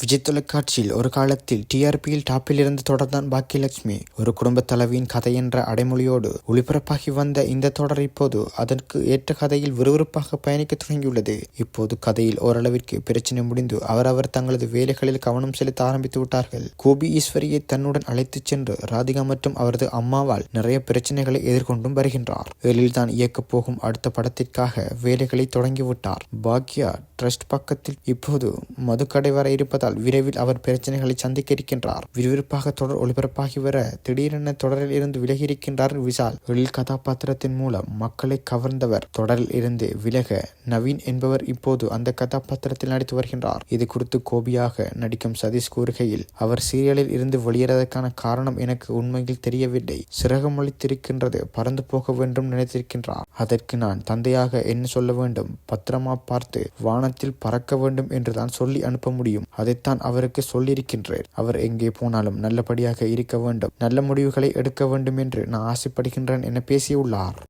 விஜய் தொலைக்காட்சியில் ஒரு காலத்தில் டிஆர்பியில் டாப்பில் இருந்து தொடர்தான் பாக்கியலட்சுமி. ஒரு குடும்ப தலைவியின் கதை என்ற அடைமொழியோடு ஒளிபரப்பாகி வந்த இந்த தொடர் இப்போது அதற்கு ஏற்ற கதையில் விறுவிறுப்பாக பயணிக்க தொடங்கியுள்ளது. இப்போது கதையில் ஓரளவிற்கு பிரச்சனை முடிந்து அவரவர் தங்களது வேலைகளில் கவனம் செலுத்த ஆரம்பித்து விட்டார்கள். கோபி ஈஸ்வரியை தன்னுடன் அழைத்துச் சென்று ராதிகா மற்றும் அவரது அம்மாவால் நிறைய பிரச்சனைகளை எதிர்கொண்டும் வருகின்றார். வெளியில் தான் இயக்கப் போகும் அடுத்த படத்திற்காக வேலைகளை தொடங்கிவிட்டார் பாக்யா ட்ரஸ்ட் பக்கத்தில் இப்போது மதுக்கடை வர இருப்பதால் விரைவில் அவர் பிரச்சனைகளை சந்திக்க இருக்கின்றார். விறுவிறுப்பாக தொடர் ஒளிபரப்பாகி வர திடீரென தொடரில் இருந்து விலகி இருக்கின்றார் விஷால். தொழில் கதாபாத்திரத்தின் மூலம் மக்களை கவர்ந்தவர். தொடரில் இருந்து விலக நவீன் என்பவர் இப்போது அந்த கதாபாத்திரத்தில் நடித்து வருகின்றார். இது குறித்து கோபியாக நடிக்கும் சதீஷ் கூறுகையில் அவர் சீரியலில் இருந்து வெளியேறதற்கான காரணம் எனக்கு உண்மையில் தெரியவில்லை. சிறகமளித்திருக்கின்றது பறந்து போக வேண்டும் நினைத்திருக்கின்றார். அதற்கு நான் தந்தையாக என்ன சொல்ல வேண்டும்? பத்திரமா பார்த்து வானத்தில் பறக்க வேண்டும் என்றுதான் சொல்லி அனுப்ப முடியும். அதை இதைத்தான் அவருக்கு சொல்லியிருக்கின்றேன். அவர் எங்கே போனாலும் நல்லபடியாக இருக்க வேண்டும். நல்ல முடிவுகளை எடுக்க வேண்டும் என்று நான் ஆசைப்படுகின்றேன் என பேசியுள்ளார்.